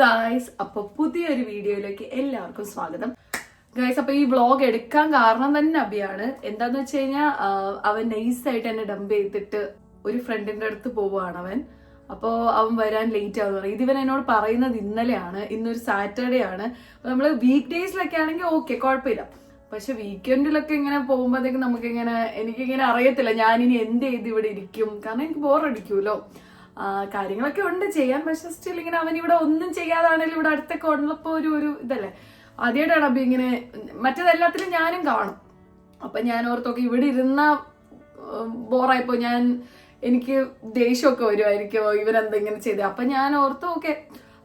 Guys അപ്പൊ പുതിയൊരു വീഡിയോയിലേക്ക് എല്ലാവർക്കും സ്വാഗതം. ഗായ്സ് അപ്പൊ ഈ വ്ളോഗ് എടുക്കാൻ കാരണം തന്നെ അഭിയാണ് എന്താന്ന് വെച്ച് കഴിഞ്ഞാൽ അവൻ നൈസായിട്ട് എന്നെ ഡംപ് ചെയ്തിട്ട് ഒരു ഫ്രണ്ടിന്റെ അടുത്ത് പോവുകയാണ് അവൻ. അപ്പോൾ അവൻ വരാൻ ലേറ്റ് ആവുന്നു. പറയും ഇതിവൻ എന്നോട് പറയുന്നത് ഇന്നലെയാണ് ഇന്നൊരു സാറ്റർഡേ ആണ്. അപ്പൊ നമ്മൾ വീക്ക് ഡേയ്സിലൊക്കെ ആണെങ്കിൽ ഓക്കെ കുഴപ്പമില്ല. പക്ഷെ വീക്കെൻഡിലൊക്കെ ഇങ്ങനെ പോകുമ്പോഴത്തേക്ക് നമുക്ക് ഇങ്ങനെ എനിക്കിങ്ങനെ അറിയത്തില്ല. ഞാനിനി എന്ത് ചെയ്ത് ഇവിടെ ഇരിക്കും? കാരണം എനിക്ക് ബോറടിക്കുമല്ലോ കാര്യങ്ങളൊക്കെ ഉണ്ട് ചെയ്യാൻ പക്ഷെ സ്റ്റിൽ ഇങ്ങനെ അവൻ ഇവിടെ ഒന്നും ചെയ്യാതാണെങ്കിലും ഇവിടെ അടുത്തൊക്കെ ഉള്ളപ്പോ ഒരു ഒരു ഇതല്ലേ? ആദ്യമായിട്ടാണ് അബി ഇങ്ങനെ മറ്റേതെല്ലാത്തിലും ഞാനും കാണും. അപ്പൊ ഞാൻ ഓർത്തൊക്കെ ഇവിടെ ഇരുന്ന ബോറായപ്പോ ഞാൻ എനിക്ക് ദേഷ്യമൊക്കെ വരുമായിരിക്കും ഇവരെന്തെങ്കിലും ചെയ്ത്? അപ്പൊ ഞാൻ ഓർത്തു ഓക്കെ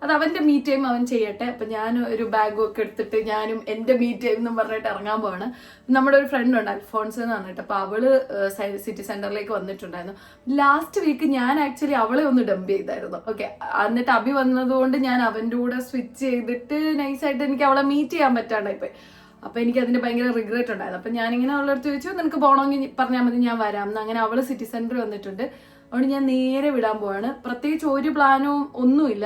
അത് അവന്റെ മീ ടൈം അവൻ ചെയ്യട്ടെ. അപ്പൊ ഞാൻ ഒരു ബാഗും ഒക്കെ എടുത്തിട്ട് ഞാനും എന്റെ മീ ടൈം എന്നും പറഞ്ഞിട്ട് ഇറങ്ങാൻ പോവാണ്. നമ്മുടെ ഒരു ഫ്രണ്ട് ഉണ്ട് അൽഫോൺസ് എന്ന് പറഞ്ഞിട്ട്. അപ്പൊ അവൾ സിറ്റി സെന്ററിലേക്ക് വന്നിട്ടുണ്ടായിരുന്നു. ലാസ്റ്റ് വീക്ക് ഞാൻ ആക്ച്വലി അവളെ ഒന്ന് ഡംപ് ചെയ്തായിരുന്നു. ഓക്കെ എന്നിട്ട് അഭി വന്നതുകൊണ്ട് ഞാൻ അവന്റെ കൂടെ സ്വിച്ച് ചെയ്തിട്ട് നൈസായിട്ട് എനിക്ക് അവളെ മീറ്റ് ചെയ്യാൻ പറ്റാണ്ടായി പോയി. അപ്പൊ എനിക്ക് അതിന്റെ ഭയങ്കര റിഗ്രറ്റ് ഉണ്ടായിരുന്നു. അപ്പൊ ഞാനിങ്ങനെ ഉള്ള അടുത്ത് ചോദിച്ചു നിനക്ക് പോകണമെങ്കിൽ പറഞ്ഞാൽ മതി ഞാൻ വരാം. അങ്ങനെ അവൾ സിറ്റി സെന്റർ വന്നിട്ടുണ്ട്. അതുകൊണ്ട് ഞാൻ നേരെ വിടാൻ പോവാണ്. പ്രത്യേകിച്ച് ഒരു പ്ലാനും ഒന്നുമില്ല.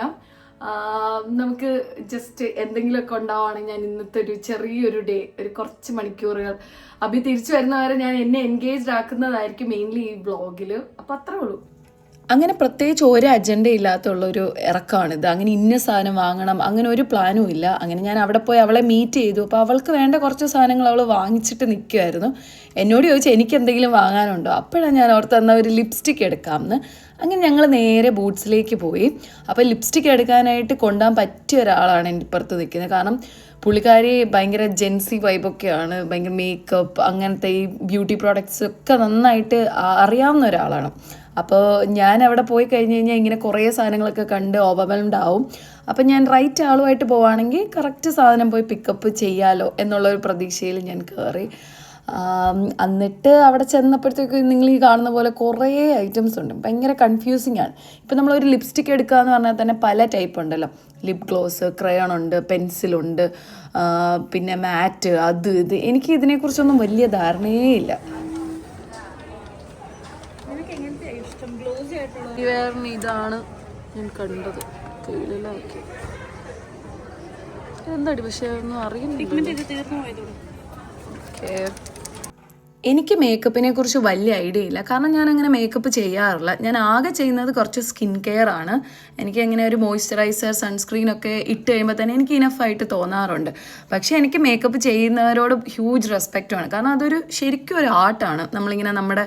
നമുക്ക് ജസ്റ്റ് എന്തെങ്കിലുമൊക്കെ ഉണ്ടാവുകയാണെങ്കിൽ ഞാൻ ഇന്നത്തെ ഒരു ചെറിയൊരു ഡേ ഒരു കുറച്ച് മണിക്കൂറുകൾ. അഭി തിരിച്ചു വരുന്നവരെ ഞാൻ എന്നെ എൻഗേജ്ഡ് ആക്കുന്നതായിരിക്കും മെയിൻലി ഈ ബ്ലോഗിൽ അപ്പൊ അത്രേ ഉള്ളൂ. അങ്ങനെ പ്രത്യേകിച്ച് ഒരു അജണ്ട ഇല്ലാത്തുള്ളൊരു ഇറക്കമാണിത്. അങ്ങനെ ഇന്ന സാധനം വാങ്ങണം അങ്ങനെ ഒരു പ്ലാനും ഇല്ല. അങ്ങനെ ഞാൻ അവിടെ പോയി അവളെ മീറ്റ് ചെയ്തു. അപ്പോൾ അവൾക്ക് വേണ്ട കുറച്ച് സാധനങ്ങൾ അവൾ വാങ്ങിച്ചിട്ട് നിൽക്കുമായിരുന്നു എന്നോട് ചോദിച്ചു എനിക്ക് എന്തെങ്കിലും വാങ്ങാനുണ്ടോ? അപ്പോഴാണ് ഞാൻ ഓർത്ത് തന്ന ഒരു ലിപ്സ്റ്റിക് എടുക്കാമെന്ന്. അങ്ങനെ ഞങ്ങൾ നേരെ ബൂട്ട്സിലേക്ക് പോയി. അപ്പോൾ ലിപ്സ്റ്റിക് എടുക്കാനായിട്ട് കൊണ്ടുപോകാൻ പറ്റിയ ഒരാളാണ് എന്റെ ഇപ്പുറത്ത് നിൽക്കുന്നത്. കാരണം പുള്ളിക്കാരി ഭയങ്കര ജെൻസി വൈബൊക്കെയാണ് ഭയങ്കര മേക്കപ്പ് അങ്ങനത്തെ ഈ ബ്യൂട്ടി പ്രോഡക്ട്സ് ഒക്കെ നന്നായിട്ട് അറിയാവുന്ന ഒരാളാണ്. അപ്പോൾ ഞാൻ അവിടെ പോയി കഴിഞ്ഞ് കഴിഞ്ഞാൽ ഇങ്ങനെ കുറേ സാധനങ്ങളൊക്കെ കണ്ട് ഓവർവെൽംഡ് ആവും. അപ്പം ഞാൻ റൈറ്റ് ആളുമായിട്ട് പോവുകയാണെങ്കിൽ കറക്റ്റ് സാധനം പോയി പിക്കപ്പ് ചെയ്യാലോ എന്നുള്ളൊരു പ്രതീക്ഷയിൽ ഞാൻ കയറി എന്നിട്ട് അവിടെ ചെന്നപ്പോഴത്തേക്ക് നിങ്ങൾ ഈ കാണുന്ന പോലെ കുറേ ഐറ്റംസ് ഉണ്ട്. ഭയങ്കര കൺഫ്യൂസിങ് ആണ്. ഇപ്പം നമ്മളൊരു ലിപ്സ്റ്റിക് എടുക്കുക എന്ന് പറഞ്ഞാൽ തന്നെ പല ടൈപ്പ് ഉണ്ടല്ലോ. ലിപ് ഗ്ലോസ് ക്രയോൺ ഉണ്ട് പെൻസിലുണ്ട് പിന്നെ മാറ്റ് അത് ഇത്. എനിക്ക് ഇതിനെക്കുറിച്ചൊന്നും വലിയ ധാരണയേ ഇല്ല. വേറെ ഇതാണ് ഞാൻ കണ്ടത്. കീഴിലാക്കി. എന്താടി പക്ഷെ ഒന്നും അറിയുന്നില്ല ഓക്കേ. എനിക്ക് മേക്കപ്പിനെ കുറിച്ച് വലിയ ഐഡിയ ഇല്ല. കാരണം ഞാൻ അങ്ങനെ മേക്കപ്പ് ചെയ്യാറില്ല. ഞാൻ ആകെ ചെയ്യുന്നത് കുറച്ച് സ്കിൻ കെയർ ആണ്. എനിക്ക് അങ്ങനെ ഒരു മോയ്സ്ചറൈസർ സൺസ്ക്രീൻ ഒക്കെ ഇട്ട് കഴിയുമ്പോൾ തന്നെ എനിക്ക് ഇനഫ് ആയിട്ട് തോന്നാറുണ്ട്. പക്ഷേ എനിക്ക് മേക്കപ്പ് ചെയ്യുന്നവരോട് ഹ്യൂജ് റെസ്പെക്റ്റാണ് കാരണം അതൊരു ശരിക്കും ഒരു ആർട്ടാണ് നമ്മളിങ്ങനെ നമ്മുടെ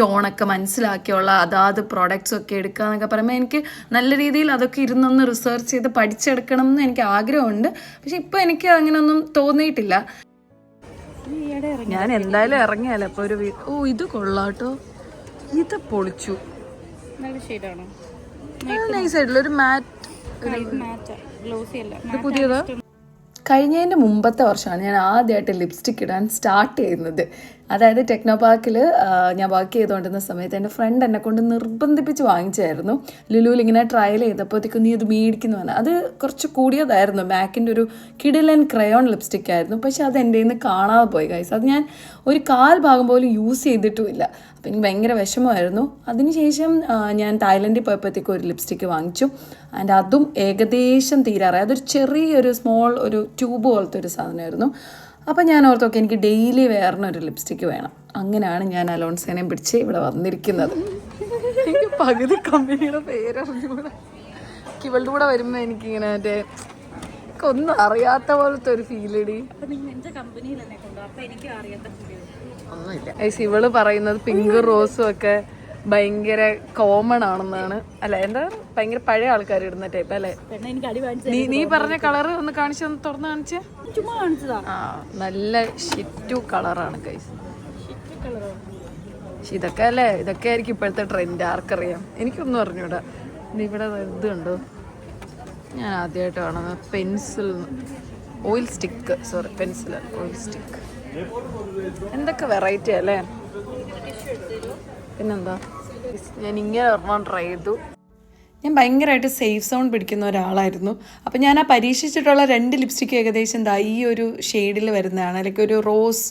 ടോണൊക്കെ മനസ്സിലാക്കിയുള്ള അതാത് പ്രോഡക്റ്റ്സ് ഒക്കെ എടുക്കുക എന്നൊക്കെ പറയുമ്പോൾ എനിക്ക് നല്ല രീതിയിൽ അതൊക്കെ ഇരുന്നൊന്ന് റിസർച്ച് ചെയ്ത് പഠിച്ചെടുക്കണം എന്ന് എനിക്ക് ആഗ്രഹമുണ്ട്. പക്ഷെ ഇപ്പോൾ എനിക്ക് അങ്ങനെയൊന്നും തോന്നിയിട്ടില്ല. ഞാൻ എന്തായാലും ഇറങ്ങിയാലോ അപ്പൊ ഒരു ഓ ഇത് കൊള്ളാട്ടോ. ഇത് പൊളിച്ചു. നൈസ് ആയിട്ടുള്ള ഒരു മാറ്റ് മാറ്റ് ഗ്ലോസി അല്ല. ഇത് പുതിയതാ? കഴിഞ്ഞതിന്റെ മുമ്പത്തെ വർഷമാണ് ഞാൻ ആദ്യമായിട്ട് ലിപ്സ്റ്റിക് ഇടാൻ സ്റ്റാർട്ട് ചെയ്യുന്നത്. അതായത് ടെക്നോ പാർക്കിൽ ഞാൻ വർക്ക് ചെയ്തുകൊണ്ടിരുന്ന സമയത്ത് എന്റെ ഫ്രണ്ട് എന്നെ കൊണ്ട് നിർബന്ധിപ്പിച്ച് വാങ്ങിച്ചായിരുന്നു. ലുലുവിൽ ഇങ്ങനെ ട്രയൽ ചെയ്തപ്പോഴത്തേക്കും നീ ഇത് മേടിക്കുന്നു പറഞ്ഞു അത് കുറച്ച് കൂടിയതായിരുന്നു. മാക്കിന്റെ ഒരു കിഡിലൻ ക്രയോൺ ലിപ്സ്റ്റിക് ആയിരുന്നു. പക്ഷെ അത് എന്റെ നിന്ന് കാണാതെ പോയി കൈസ് അത് ഞാൻ ഒരു കാൽ ഭാഗം പോലും യൂസ് ചെയ്തിട്ടുമില്ല. അപ്പം എനിക്ക് ഭയങ്കര വിഷമമായിരുന്നു. അതിനുശേഷം ഞാൻ തായ്ലൻഡിൽ പോയപ്പോഴത്തേക്കും ഒരു ലിപ്സ്റ്റിക്ക് വാങ്ങിച്ചു. ആൻഡ് അതും ഏകദേശം തീരാറായി. അതൊരു ചെറിയൊരു സ്മോൾ ഒരു ട്യൂബ് പോലത്തെ ഒരു സാധനമായിരുന്നു. അപ്പം ഞാൻ ഓർത്തൊക്കെ എനിക്ക് ഡെയിലി വേറെ ഒരു ലിപ്സ്റ്റിക്ക് വേണം. അങ്ങനെയാണ് ഞാൻ അലോൺസേനയും പിടിച്ച് ഇവിടെ വന്നിരിക്കുന്നത്. എനിക്ക് പകുതി കമ്പനിയുടെ പേരറിഞ്ഞുകൂടെ ഇവളുടെ കൂടെ വരുമ്പോൾ എനിക്കിങ്ങനെ മറ്റേ ഒന്നും അറിയാത്ത പോലത്തെ ഒരു ഫീലടി തന്നെ കൊണ്ടുപോകും അപ്പൊ എനിക്ക് അറിയാത്ത ഒന്നുമില്ല. ഇവൾ പറയുന്നത് പിങ്ക് റോസും ഒക്കെ ഭയങ്കര കോമൺ ആണെന്നാണ്. അല്ല? എന്താ? ഭയങ്കര പഴയ ആൾക്കാർ ഇടുന്ന ടൈപ്പ് അല്ലെ? നീ പറഞ്ഞ കളർ ഒന്ന് കാണിച്ചു ഒന്ന് തുറന്ന് കാണിച്ചേ. ആ നല്ല ഷിറ്റു കളറാണ് കൈസ് പക്ഷെ ഇതൊക്കെ അല്ലേ? ഇതൊക്കെ ആയിരിക്കും ഇപ്പോഴത്തെ ട്രെൻഡ് ആർക്കറിയാം. എനിക്കൊന്നും അറിഞ്ഞൂടാ. ഇവിടെ ഇത് കണ്ടോ? ഞാൻ ആദ്യമായിട്ട് കാണുന്നത് pencil oil stick sorry pencil oil stick എന്തൊക്കെ വെറൈറ്റി അല്ലേ? പിന്നെന്താ? ഞാൻ ഇങ്ങനെ ഒരെണ്ണം ട്രൈ ചെയ്തു. ഞാൻ ഭയങ്കരമായിട്ട് സേഫ് സോൺ പിടിക്കുന്ന ഒരാളായിരുന്നു. അപ്പം ഞാൻ ആ പരീക്ഷിച്ചിട്ടുള്ള രണ്ട് ലിപ്സ്റ്റിക്ക് ഏകദേശം എന്താ ഈ ഒരു ഷെയ്ഡിൽ വരുന്നതാണ്. അല്ലെങ്കിൽ ഒരു റോസ്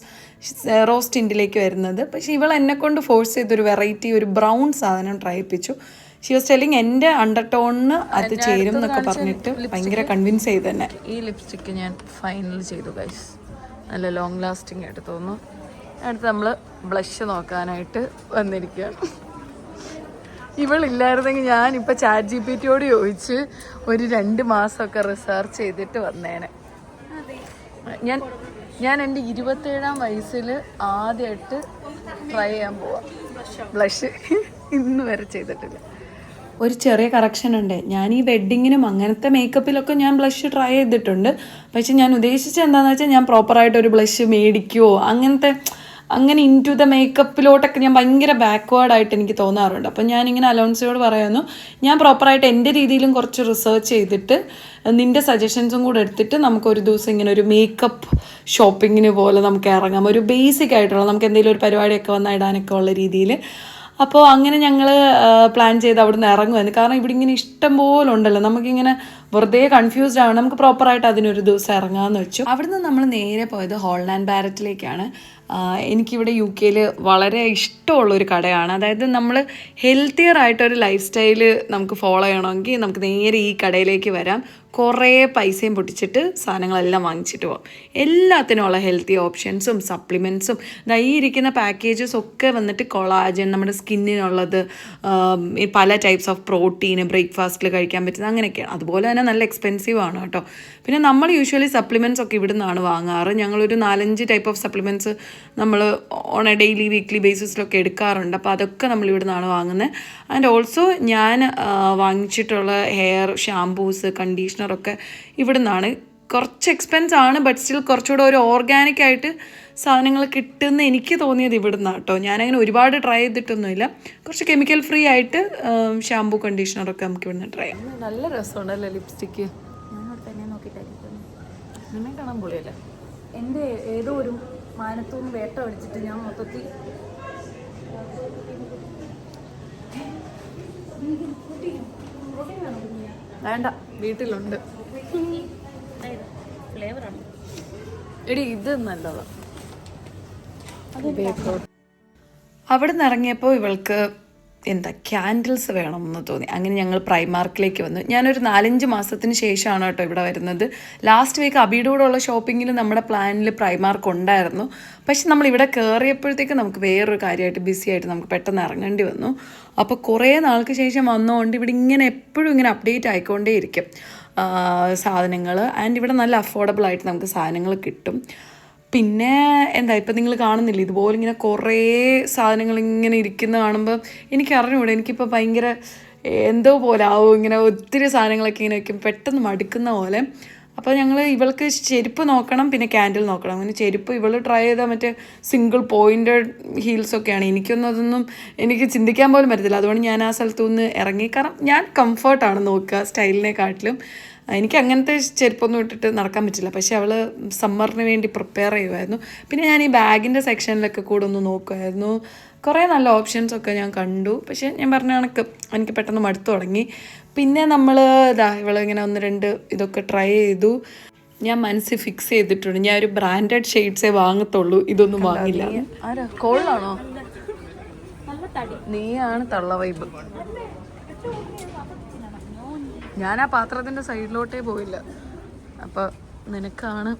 റോസ് ടിന്റിലേക്ക് വരുന്നത്. പക്ഷേ ഇവൾ എന്നെ കൊണ്ട് ഫോഴ്സ് ചെയ്തൊരു വെറൈറ്റി ഒരു ബ്രൗൺ സാധനം ട്രൈ ചെയ്യിപ്പിച്ചു. ഷി വാസ് ടെല്ലിങ് എന്റെ അണ്ടർ ടോണിന് അത് ചേരും എന്നൊക്കെ പറഞ്ഞിട്ട് ഭയങ്കര കൺവിൻസ് ചെയ്ത് തന്നെ ഈ ലിപ്സ്റ്റിക്ക് ഞാൻ ഫൈനൽ ചെയ്തു ഗൈസ് നല്ല ലോങ് ലാസ്റ്റിംഗ് ആയിട്ട് തോന്നുന്നു. അടുത്ത് നമ്മൾ ബ്ലഷ് നോക്കാനായിട്ട് വന്നിരിക്കുകയാണ്. ഇവളില്ലായിരുന്നെങ്കിൽ ഞാൻ ഇപ്പം ചാറ്റ് ജി പി ടിയോട് ചോദിച്ച് ഒരു രണ്ട് മാസമൊക്കെ റിസർച്ച് ചെയ്തിട്ട് വന്നേനെ. ഞാൻ ഞാൻ എന്റെ ഇരുപത്തേഴാം വയസ്സിൽ ആദ്യമായിട്ട് ട്രൈ ചെയ്യാൻ പോവാം. ബ്ലഷ് ഇന്ന് വരെ ചെയ്തിട്ടില്ല. ഒരു ചെറിയ കറക്ഷൻ ഉണ്ട്. ഞാൻ ഈ വെഡ്ഡിങ്ങിനും അങ്ങനത്തെ മേക്കപ്പിലൊക്കെ ഞാൻ ബ്ലഷ് ട്രൈ ചെയ്തിട്ടുണ്ട്. പക്ഷെ ഞാൻ ഉദ്ദേശിച്ചത് എന്താണെന്ന് വെച്ചാൽ ഞാൻ പ്രോപ്പറായിട്ട് ഒരു ബ്ലഷ് മേടിക്കുമോ അങ്ങനത്തെ അങ്ങനെ ഇൻ ടു ദ മേക്കപ്പിലോട്ടൊക്കെ ഞാൻ ഭയങ്കര ബാക്ക്വേർഡ് ആയിട്ട് എനിക്ക് തോന്നാറുണ്ട്. അപ്പം ഞാനിങ്ങനെ അലോൺസിയോട് പറയുന്നു ഞാൻ പ്രോപ്പറായിട്ട് എന്റെ രീതിയിലും കുറച്ച് റിസർച്ച് ചെയ്തിട്ട് നിന്റെ സജഷൻസും കൂടെ എടുത്തിട്ട് നമുക്കൊരു ദിവസം ഇങ്ങനെ ഒരു മേക്കപ്പ് ഷോപ്പിങ്ങിന് പോലെ നമുക്ക് ഇറങ്ങാം. ഒരു ബേസിക് ആയിട്ടുള്ള നമുക്ക് എന്തെങ്കിലും ഒരു പരിപാടിയൊക്കെ വന്നാൽ ഇടാനൊക്കെ ഉള്ള രീതിയിൽ അപ്പോൾ അങ്ങനെ ഞങ്ങൾ പ്ലാൻ ചെയ്ത് അവിടുന്ന് ഇറങ്ങുമായിരുന്നു കാരണം ഇവിടെ ഇങ്ങനെ ഇഷ്ടം പോലെ ഉണ്ടല്ലോ. നമുക്കിങ്ങനെ വെറുതെ കൺഫ്യൂസ്ഡ് ആവണം. നമുക്ക് പ്രോപ്പറായിട്ട് അതിനൊരു ദിവസം ഇറങ്ങാമെന്ന് വെച്ചു. അവിടുന്ന് നമ്മൾ നേരെ പോയത് ഹോൾലാൻഡ് ബാരറ്റിലേക്കാണ് എനിക്കിവിടെ യു കെയിൽ വളരെ ഇഷ്ടമുള്ളൊരു കടയാണ്. അതായത് നമ്മൾ ഹെൽത്തിയർ ആയിട്ടൊരു ലൈഫ് സ്റ്റൈൽ നമുക്ക് ഫോളോ ചെയ്യണമെങ്കിൽ നമുക്ക് നേരെ ഈ കടയിലേക്ക് വരാം. കുറേ പൈസയും പൊട്ടിച്ചിട്ട് സാധനങ്ങളെല്ലാം വാങ്ങിച്ചിട്ട് പോകാം എല്ലാത്തിനുമുള്ള ഹെൽത്തി ഓപ്ഷൻസും സപ്ലിമെന്റ്സും ഈ ഇരിക്കുന്ന പാക്കേജസ് ഒക്കെ വന്നിട്ട് കൊളാജൻ നമ്മുടെ സ്കിന്നിനുള്ളത് പല ടൈപ്സ് ഓഫ് പ്രോട്ടീൻ ബ്രേക്ക്ഫാസ്റ്റിൽ കഴിക്കാൻ പറ്റുന്ന അങ്ങനെയൊക്കെയാണ് അതുപോലെ തന്നെ നല്ല എക്സ്പെൻസീവ് ആണ് കേട്ടോ. പിന്നെ നമ്മൾ യൂഷ്വലി സപ്ലിമെന്റ്സ് ഒക്കെ ഇവിടെ നിന്നാണ് വാങ്ങാറ്. ഞങ്ങളൊരു നാലഞ്ച് ടൈപ്പ് ഓഫ് സപ്ലിമെന്റ്സ് നമ്മൾ ഓൺ എ ഡെയിലി വീക്ക്ലി ബേസിസിലൊക്കെ എടുക്കാറുണ്ട്. അപ്പോൾ അതൊക്കെ നമ്മൾ ഇവിടെ നിന്നാണ് വാങ്ങുന്നത് ആൻഡ് ഓൾസോ ഞാൻ വാങ്ങിച്ചിട്ടുള്ള ഹെയർ ഷാംപൂസ് കണ്ടീഷണറൊക്കെ ഇവിടെ നിന്നാണ് കുറച്ച് എക്സ്പെൻസ് ആണ് ബട്ട് സ്റ്റിൽ കുറച്ചുകൂടെ ഒരു ഓർഗാനിക് ആയിട്ട് സാധനങ്ങൾ കിട്ടുന്ന എനിക്ക് തോന്നിയത് ഇവിടുന്ന് കേട്ടോ ഞാനങ്ങനെ ഒരുപാട് ട്രൈ ചെയ്തിട്ടൊന്നുമില്ല. കുറച്ച് കെമിക്കൽ ഫ്രീ ആയിട്ട് ഷാംപൂ കണ്ടീഷണറൊക്കെ നമുക്ക് ഇവിടുന്ന് ട്രൈ ചെയ്യാം. നല്ല രസമുണ്ടല്ലേ ലിപ്സ്റ്റിക്ക് നിന്നെ കാണാൻ പൊളിയല്ല എന്റെ ഏതോ ഒരു മാനത്തൂന്ന് വേട്ട അടിച്ചിട്ട് ഞാൻ മൊത്തത്തിൽ വേണ്ട. വീട്ടിലുണ്ട്. എടി ഇത് നല്ലതാ. അവിടെ നിന്ന് ഇറങ്ങിയപ്പോൾ ഇവൾക്ക് എന്താ ക്യാൻഡിൽസ് വേണമെന്ന് തോന്നി. അങ്ങനെ ഞങ്ങൾ പ്രൈമാർക്കിലേക്ക് വന്നു. ഞാനൊരു നാലഞ്ച് മാസത്തിന് ശേഷമാണ് കേട്ടോ ഇവിടെ വരുന്നത്. ലാസ്റ്റ് വീക്ക് അബിയുടെ കൂടെ ഷോപ്പിങ്ങിൽ നമ്മുടെ പ്ലാനിൽ പ്രൈമാർക്ക് ഉണ്ടായിരുന്നു. പക്ഷെ നമ്മൾ ഇവിടെ കയറിയപ്പോഴത്തേക്ക് നമുക്ക് വേറൊരു കാര്യമായിട്ട് ബിസി ആയിട്ട് നമുക്ക് പെട്ടെന്ന് ഇറങ്ങേണ്ടി വന്നു. അപ്പോൾ കുറേ നാൾക്ക് ശേഷം വന്നുകൊണ്ട് ഇവിടെ ഇങ്ങനെ എപ്പോഴും ഇങ്ങനെ അപ്ഡേറ്റ് ആയിക്കൊണ്ടേയിരിക്കും. സാധനങ്ങൾ ആൻഡ് ഇവിടെ നല്ല അഫോർഡബിൾ ആയിട്ട് നമുക്ക് സാധനങ്ങൾ കിട്ടും. പിന്നെ എന്താ ഇപ്പം നിങ്ങൾ കാണുന്നില്ല ഇതുപോലെ ഇങ്ങനെ കുറേ സാധനങ്ങൾ ഇങ്ങനെ ഇരിക്കുന്ന കാണുമ്പോൾ എനിക്ക് അറിഞ്ഞൂടെ എനിക്കിപ്പോൾ ഭയങ്കര എന്തോ പോലെ ആവും ഇങ്ങനെ ഒത്തിരി സാധനങ്ങളൊക്കെ ഇങ്ങനെ വയ്ക്കും പെട്ടെന്ന് മടുക്കുന്ന പോലെ. അപ്പോൾ ഞങ്ങൾ ഇവൾക്ക് ചെരുപ്പ് നോക്കണം പിന്നെ ക്യാൻഡിൽ നോക്കണം. അങ്ങനെ ചെരുപ്പ് ഇവൾ ട്രൈ ചെയ്താൽ മറ്റേ സിംഗിൾ പോയിന്റഡ് ഹീൽസൊക്കെയാണ് എനിക്കൊന്നും അതൊന്നും എനിക്ക് ചിന്തിക്കാൻ പോലും പറ്റത്തില്ല. അതുകൊണ്ട് ഞാൻ ആ സ്ഥലത്തു നിന്ന് ഇറങ്ങി. കാരണം ഞാൻ കംഫർട്ടാണ് നോക്കുക സ്റ്റൈലിനെക്കാട്ടിലും. എനിക്ക് അങ്ങനത്തെ ചെരുപ്പൊന്നും ഇട്ടിട്ട് നടക്കാൻ പറ്റില്ല. പക്ഷേ അവൾ സമ്മറിന് വേണ്ടി പ്രിപ്പയർ ചെയ്യുമായിരുന്നു പിന്നെ ഞാൻ ഈ ബാഗിന്റെ സെക്ഷനിലൊക്കെ കൂടെ ഒന്ന് നോക്കുമായിരുന്നു കുറേ നല്ല ഓപ്ഷൻസ് ഒക്കെ ഞാൻ കണ്ടു. പക്ഷേ ഞാൻ പറഞ്ഞ കണക്ക് എനിക്ക് പെട്ടെന്ന് മടുത്തു തുടങ്ങി. പിന്നെ നമ്മൾ ഇതാ ഇവളിങ്ങനെ ഒന്ന് രണ്ട് ഇതൊക്കെ ട്രൈ ചെയ്തു. ഞാൻ മനസ്സിൽ ഫിക്സ് ചെയ്തിട്ടുണ്ട്. ഞാൻ ഒരു ബ്രാൻഡഡ് ഷെയ്ഡ്സേ വാങ്ങത്തുള്ളൂ. ഇതൊന്നും വാങ്ങില്ല. നല്ല നീയാണ് തള്ള വൈബ് ഞാൻ ആ പാത്രത്തിന്റെ സൈഡിലോട്ടേ പോയില്ല. അപ്പൊ നിനക്കാണ്.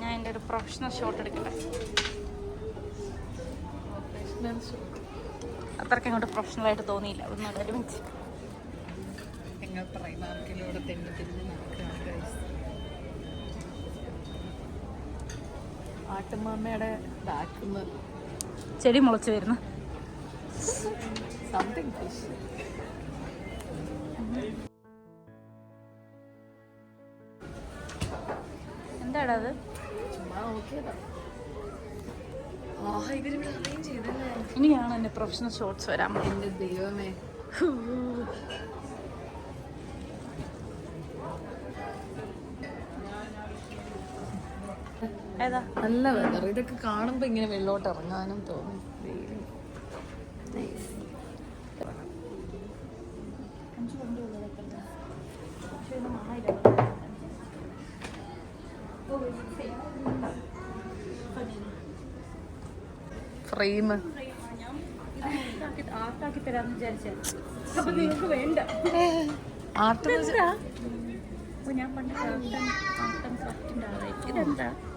ഞാൻ എന്റെ ഒരു പ്രൊഫഷണൽ ഷോട്ട് എടുക്കട്ടെ? അത്രയ്ക്ക് അങ്ങോട്ട് പ്രൊഫഷണൽ ആയിട്ട് തോന്നിയില്ല. ഒന്നും പ്രൈമാർക്കിലൂടെ തിരിഞ്ഞ്. ആട്ടുമാമയുടെ ചെടി മുളച്ചു വരുന്നു. സംതിങ് ഫിഷ് എന്താടാ അത് ഇനിയാണ് എന്റെ പ്രൊഫഷണൽ ഷോർട്സ് വരാൻ. എന്റെ ദൈവമേ. നല്ല വെതർ ഇതൊക്കെ കാണുമ്പോ ഇങ്ങനെ വെള്ളോട്ട് ഇറങ്ങാനും തോന്നും വെയിൽ ഫ്രെയിം ആർക്കാക്കി തരാന്ന് വിചാരിച്ചേ അപ്പൊ നിങ്ങൾക്ക് വേണ്ട ആർട്ട് അപ്പൊ ഞാൻ പണ്ട് ആട്ടം ആട്ടം ക്രാഫ്റ്റിന്റെ ആളായിരിക്കും ഇതെന്താ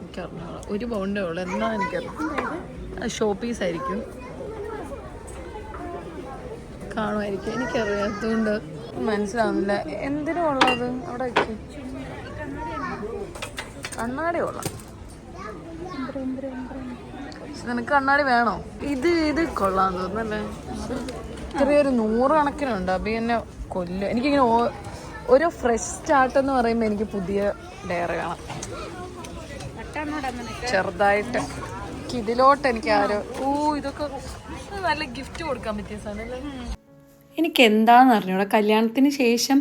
എനിക്കറിഞ്ഞോളാം ഒരു പൗണ്ടേ ഉള്ളൂ. എന്താ എനിക്കറിയാം. അതായത് ഷോ പീസ് ആയിരിക്കും. കാണുമായിരിക്കും. എനിക്കറിയാത്തതുകൊണ്ട് മനസ്സിലാവുന്നില്ല. എന്തിനും ഉള്ളത്? അവിടെ. കണ്ണാടി കൊള്ളാം. പക്ഷെ നിനക്ക് കണ്ണാടി വേണോ? ഇത് ഇത് കൊള്ളാൻ തോന്നുന്നല്ലേ? ചെറിയൊരു നൂറ് കണക്കിനുണ്ട് അപ്പൊ എന്നെ കൊല്ലും. എനിക്കിങ്ങനെ ഓരോ ഒരു ഫ്രഷ് സ്റ്റാർട്ട് എന്ന് പറയുമ്പോൾ എനിക്ക് പുതിയ ഡയറി വേണം ചെറുതായിട്ട്. എനിക്ക് ഇതിലോട്ട് എനിക്ക് ആരോ ഓ ഇതൊക്കെ നല്ല ഗിഫ്റ്റ് കൊടുക്കാൻ പറ്റിയ സാധനം എനിക്ക് എന്താണെന്ന് അറിഞ്ഞൂടാ കല്യാണത്തിന് ശേഷം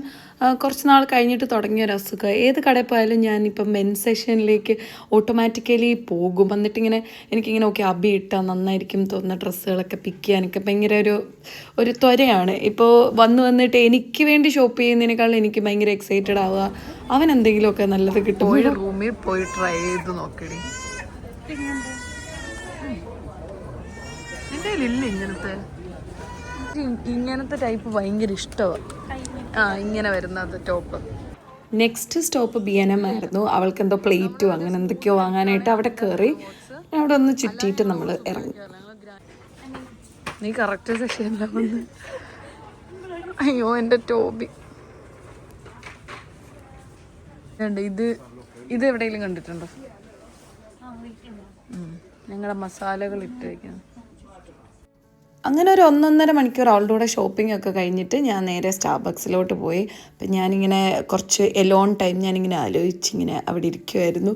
കുറച്ച് നാൾ കഴിഞ്ഞിട്ട് തുടങ്ങിയ ഒരു അസുഖം. ഏത് കടയിൽ പോയാലും ഞാനിപ്പം മെൻ സെഷനിലേക്ക് ഓട്ടോമാറ്റിക്കലി പോകും. എന്നിട്ടിങ്ങനെ എനിക്കിങ്ങനെ ഓക്കെ അബി ഇട്ടാൽ നന്നായിരിക്കും തോന്നുന്ന ഡ്രസ്സുകളൊക്കെ പിക്ക് ചെയ്യാനൊക്കെ ഭയങ്കര ഒരു ഒരു ത്വരയാണ്. ഇപ്പോൾ വന്ന് വന്നിട്ട് എനിക്ക് വേണ്ടി ഷോപ്പ് ചെയ്യുന്നതിനേക്കാൾ എനിക്ക് ഭയങ്കര എക്സൈറ്റഡ് ആവുക. അവൻ എന്തെങ്കിലുമൊക്കെ നല്ലത് കിട്ടും. റൂമിൽ പോയി ട്രൈ ചെയ്ത് നോക്കണേ നിന്റെ ഇല്ല ഇങ്ങനത്തെ. എനിക്ക് ഇങ്ങനത്തെ ടൈപ്പ് ഭയങ്കര ഇഷ്ടമാണ് ആ ഇങ്ങനെ വരുന്നത് top next stop B N M ആയിരുന്നു. അവൾക്ക് എന്തോ പ്ലേറ്റോ അങ്ങനെ എന്തൊക്കെയോ വാങ്ങാനായിട്ട് അവിടെ കയറി അവിടെ ഒന്ന് ചുറ്റിയിട്ട് നമ്മൾ ഇറങ്ങി. നീ കറക്റ്റ് സെഷൻ അയ്യോ എന്റെ ടോബി. ഇത് ഇത് എവിടെയെങ്കിലും കണ്ടിട്ടുണ്ടോ? ഞങ്ങളുടെ മസാലകൾ ഇട്ട് വയ്ക്കുന്നത് അങ്ങനെ ഒരു ഒന്നൊന്നര മണിക്കൂർ അവളുടെ കൂടെ ഷോപ്പിംഗ് ഒക്കെ കഴിഞ്ഞിട്ട് ഞാൻ നേരെ സ്റ്റാർബക്സിലോട്ട് പോയി. അപ്പം ഞാനിങ്ങനെ കുറച്ച് എലോൺ ടൈം ഞാനിങ്ങനെ ആലോചിച്ച് ഇങ്ങനെ അവിടെ ഇരിക്കുമായിരുന്നു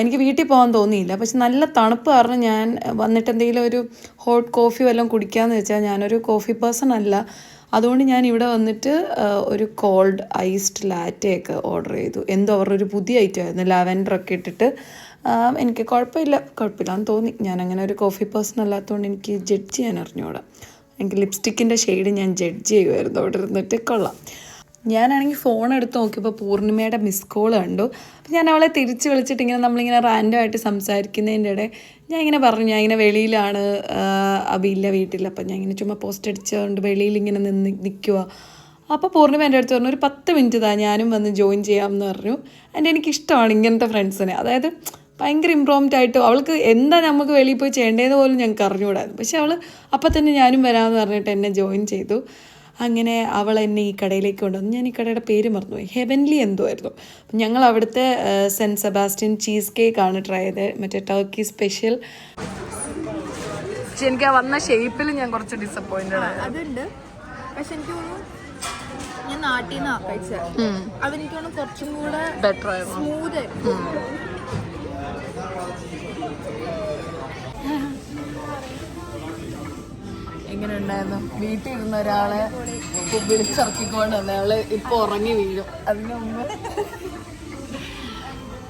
എനിക്ക് വീട്ടിൽ പോകാൻ തോന്നിയില്ല. പക്ഷെ നല്ല തണുപ്പ് കാരണം ഞാൻ വന്നിട്ട് എന്തെങ്കിലും ഒരു ഹോട്ട് കോഫി വല്ലതും കുടിക്കാമെന്ന് വെച്ചാൽ ഞാനൊരു കോഫി പേഴ്സൺ അല്ല. അതുകൊണ്ട് ഞാൻ ഇവിടെ വന്നിട്ട് ഒരു കോൾഡ് ഐസ്ഡ് ലാറ്റയൊക്കെ ഓർഡർ ചെയ്തു. എന്തോ അവരുടെ ഒരു പുതിയ ഐറ്റം ആയിരുന്നു. ലാവൻഡർ ഒക്കെ ഇട്ടിട്ട് എനിക്ക് കുഴപ്പമില്ല. കുഴപ്പമില്ലാന്ന് തോന്നി. ഞാൻ അങ്ങനെ ഒരു കോഫി പേഴ്സൺ അല്ലാത്തതുകൊണ്ട് എനിക്ക് ജഡ്ജ് ചെയ്യാൻ അറിഞ്ഞുകൂടാ എനിക്ക് ലിപ്സ്റ്റിക്കിന്റെ ഷെയ്ഡ് ഞാൻ ജഡ്ജ് ചെയ്യുമായിരുന്നു അവിടെ ഇരുന്നിട്ട്. കൊള്ളാം. ഞാനാണെങ്കിൽ ഫോൺ എടുത്ത് നോക്കിയപ്പോൾ പൂർണിമയുടെ മിസ് കോൾ കണ്ടു. അപ്പം ഞാൻ അവളെ തിരിച്ച് വിളിച്ചിട്ട് ഇങ്ങനെ നമ്മളിങ്ങനെ റാൻഡം ആയിട്ട് സംസാരിക്കുന്നതിന്റെ ഇടെ ഞാൻ ഇങ്ങനെ പറഞ്ഞു ഞാൻ ഇങ്ങനെ വെളിയിലാണ്. അബിയില്ല വീട്ടിൽ അപ്പം ഞാൻ ഇങ്ങനെ ചുമ്മാ പോസ്റ്റ് അടിച്ചുകൊണ്ട് വെളിയിൽ ഇങ്ങനെ നിന്ന് നിൽക്കുക അപ്പോൾ പൂർണിമ എന്റെ അടുത്ത് പറഞ്ഞു ഒരു പത്ത് മിനിറ്റ് താ ഞാനും വന്ന് ജോയിൻ ചെയ്യാമെന്ന് പറഞ്ഞു. ആൻഡ് എനിക്കിഷ്ടമാണ് ഇങ്ങനത്തെ ഫ്രണ്ട്സിനെ അതായത് ഭയങ്കര ഇംപ്രോംപ്റ്റ് ആയിട്ട് അവൾക്ക് എന്താ നമുക്ക് വെളിയിൽ പോയി ചെയ്യേണ്ടതെന്ന് പോലും ഞങ്ങൾക്ക് അറിഞ്ഞുകൂടായിരുന്നു. പക്ഷെ അവൾ അപ്പം തന്നെ ഞാനും വരാമെന്ന് പറഞ്ഞിട്ട് എന്നെ ജോയിൻ ചെയ്തു. അങ്ങനെ അവൾ എന്നെ ഈ കടയിലേക്ക് കൊണ്ടുവന്നു. ഞാൻ ഈ കടയുടെ പേര് മറന്നുപോയി. ഹെവൻലി എന്തോ ആയിരുന്നു. ഞങ്ങൾ അവിടുത്തെ സെന്റ് സെബാസ്റ്റ്യൻ ചീസ് കേക്ക് ആണ് ട്രൈ ചെയ്തത്. മറ്റേ ടർക്കി സ്പെഷ്യൽ പക്ഷെ എനിക്ക് ആ വന്ന ഷേപ്പിൽ ഞാൻ കുറച്ച് ഡിസപ്പോയിന്റഡ് ആണ് അതുണ്ട്. പക്ഷെ എനിക്ക് തോന്നുന്നു ഞാൻ നാട്ടിൽ നിന്ന് കഴിച്ചത് അതെനിക്ക് തോന്നുന്നു കുറച്ചും കൂടെ ബെറ്റർ ആയിരുന്നു. സ്മൂത്ത് എങ്ങനെ ഉണ്ടായിരുന്നു വീട്ടിൽ ഇരുന്ന ഒരാളെ വിളിച്ചിറക്കിക്കൊണ്ട് വന്ന അവൾ ഇപ്പൊ ഉറങ്ങി വീഴും. അതിന് മുമ്പ്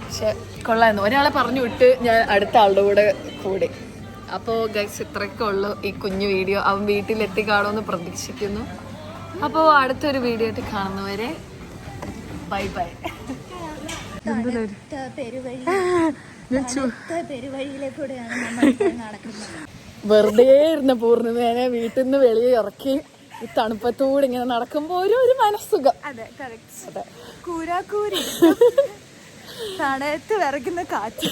പക്ഷെ കൊള്ളായിരുന്നു. ഒരാളെ പറഞ്ഞു വിട്ട് ഞാൻ അടുത്ത ആളുടെ കൂടെ കൂടി. അപ്പോൾ ഗൈസ് ഇത്രയൊക്കെ ഉള്ളു ഈ കുഞ്ഞു വീഡിയോ. അവൻ വീട്ടിലെത്തി കാണുമെന്ന് പ്രതീക്ഷിക്കുന്നു. അപ്പോൾ അടുത്തൊരു വീഡിയോ ആയിട്ട് കാണുന്നവരെ ബൈ ബൈ പെരുവഴി. വെറുതെ ഇരുന്ന പൂർണിമേനെ വീട്ടിൽ നിന്ന് വെളിയിൽ ഇറക്കി ഈ തണുപ്പത്തൂടെ ഇങ്ങനെ നടക്കുമ്പോ ഒരു ഒരു മനസ്സുഖം. അതെ കറക്റ്റ് കൂരാക്കൂരി. തണയത്ത് വിറക്കുന്ന കാറ്റ്.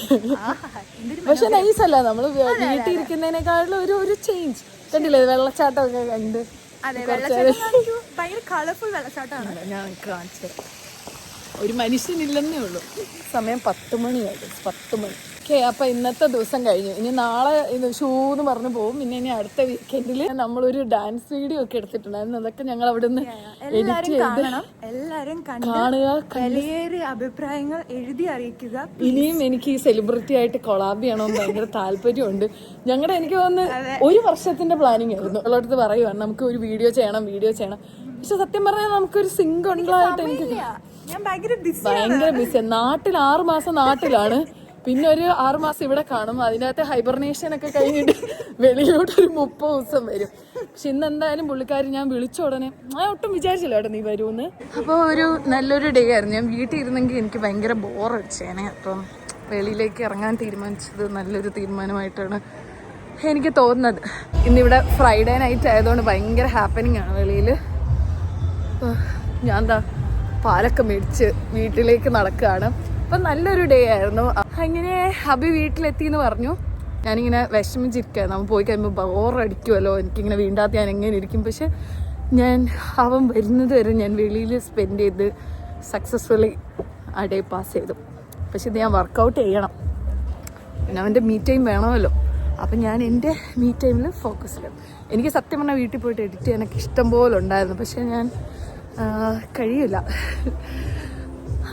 പക്ഷെ നൈസല്ല നമ്മൾ വീട്ടിൽ ഇരിക്കുന്നതിനേക്കാളും ഒരു ഒരു ചേഞ്ച് കണ്ടില്ലേ? വെള്ളച്ചാട്ടം ഒക്കെ കണ്ട്. അതെ വെള്ളച്ചാട്ടം. ഭയങ്കര കളർഫുൾ വെള്ളച്ചാട്ടമാണ്. ഞാൻ കാണിച്ചു തരാം. ഒരു മനുഷ്യനില്ലെന്നേ ഉള്ളൂ. സമയം പത്ത് മണിയായിട്ട് പത്ത് മണി. ഓക്കെ അപ്പൊ ഇന്നത്തെ ദിവസം കഴിഞ്ഞു. ഇനി നാളെ ഇത് ഷൂ എന്ന് പറഞ്ഞു പോകും. പിന്നെ ഇനി അടുത്ത വീക്കെൻഡിൽ നമ്മളൊരു ഡാൻസ് വീഡിയോ ഒക്കെ എടുത്തിട്ടുണ്ടായിരുന്നു. അതൊക്കെ ഞങ്ങൾ അവിടെ നിന്ന് എഡിറ്റ് ചെയ്ത് എല്ലാരും കാണുക വിലയേറിയ അഭിപ്രായങ്ങൾ എഴുതി അറിയിക്കുക. ഇനിയും എനിക്ക് ഈ സെലിബ്രിറ്റി ആയിട്ട് കൊളാബ് ചെയ്യണമെന്ന് ഭയങ്കര താല്പര്യമുണ്ട്. ഞങ്ങളുടെ എനിക്ക് വന്ന് ഒരു വർഷത്തിന്റെ പ്ലാനിങ് ആയിരുന്നു. ഉള്ളടത്ത് പറയുവാണ് നമുക്ക് ഒരു വീഡിയോ ചെയ്യണം വീഡിയോ ചെയ്യണം. പക്ഷെ സത്യം പറഞ്ഞാൽ നമുക്കൊരു സിംഗ് ഉണ്ടായിട്ട് എനിക്ക് ഞാൻ ഭയങ്കര ബിസി ഭയങ്കര ബിസി നാട്ടിൽ ആറ് മാസം നാട്ടിലാണ്. പിന്നെ ഒരു ആറു മാസം ഇവിടെ കാണും. അതിനകത്ത് ഹൈബർനേഷൻ ഒക്കെ കഴിഞ്ഞിട്ട് വെളിയിലോട്ട് ഒരു മുപ്പത് ദിവസം വരും. പക്ഷെ ഇന്ന് എന്തായാലും പുള്ളിക്കാരി ഞാൻ വിളിച്ച ഉടനെ ഞാൻ ഒട്ടും വിചാരിച്ചില്ല കേട്ടോ നീ വരുമെന്ന്. അപ്പോൾ ഒരു നല്ലൊരു ഡേ ആയിരുന്നു. ഞാൻ വീട്ടിൽ ഇരുന്നെങ്കിൽ എനിക്ക് ഭയങ്കര ബോറടിച്ചേനെ അപ്പം വെളിയിലേക്ക് ഇറങ്ങാൻ തീരുമാനിച്ചത് നല്ലൊരു തീരുമാനമായിട്ടാണ് എനിക്ക് തോന്നുന്നത്. ഇന്നിവിടെ ഫ്രൈഡേ നൈറ്റ് ആയതുകൊണ്ട് ഭയങ്കര ഹാപ്പനിങ് ആണ് വെളിയിൽ ഞാൻ എന്താ പാലൊക്കെ മേടിച്ച് വീട്ടിലേക്ക് നടക്കുകയാണ്. അപ്പം നല്ലൊരു ഡേ ആയിരുന്നു. അങ്ങനെ ഹബി വീട്ടിലെത്തി എന്ന് പറഞ്ഞു. ഞാനിങ്ങനെ വിഷമിച്ചിരിക്കുക നമ്മൾ പോയി കഴിയുമ്പോൾ ബോറടിക്കുമല്ലോ എനിക്കിങ്ങനെ വീണ്ടാത്ത ഞാൻ എങ്ങനെ ഇരിക്കും. പക്ഷെ ഞാൻ അവൻ വരുന്നത് വരെ ഞാൻ വെളിയിൽ സ്പെൻഡ് ചെയ്ത് സക്സസ്ഫുള്ളി ആ ഡേ പാസ് ചെയ്തു. പക്ഷെ ഇത് ഞാൻ വർക്കൗട്ട് ചെയ്യണം. പിന്നെ അവന്റെ മീ ടൈം വേണമല്ലോ. അപ്പം ഞാൻ എന്റെ മീ ടൈമിൽ ഫോക്കസ് ചെയ്യും എനിക്ക് സത്യം പറഞ്ഞാൽ വീട്ടിൽ പോയിട്ട് എഡിറ്റ് ചെയ്യാനൊക്കെ ഇഷ്ടം പോലെ ഉണ്ടായിരുന്നു. പക്ഷേ ഞാൻ കഴിയില്ല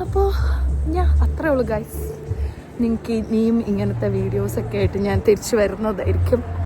അപ്പോൾ ഞാൻ അത്രേ ഉള്ളൂ ഗൈസ് നിങ്ങൾക്ക് ഇനിയും ഇങ്ങനത്തെ വീഡിയോസൊക്കെ ആയിട്ട് ഞാൻ തിരിച്ചു വരുന്നതായിരിക്കും.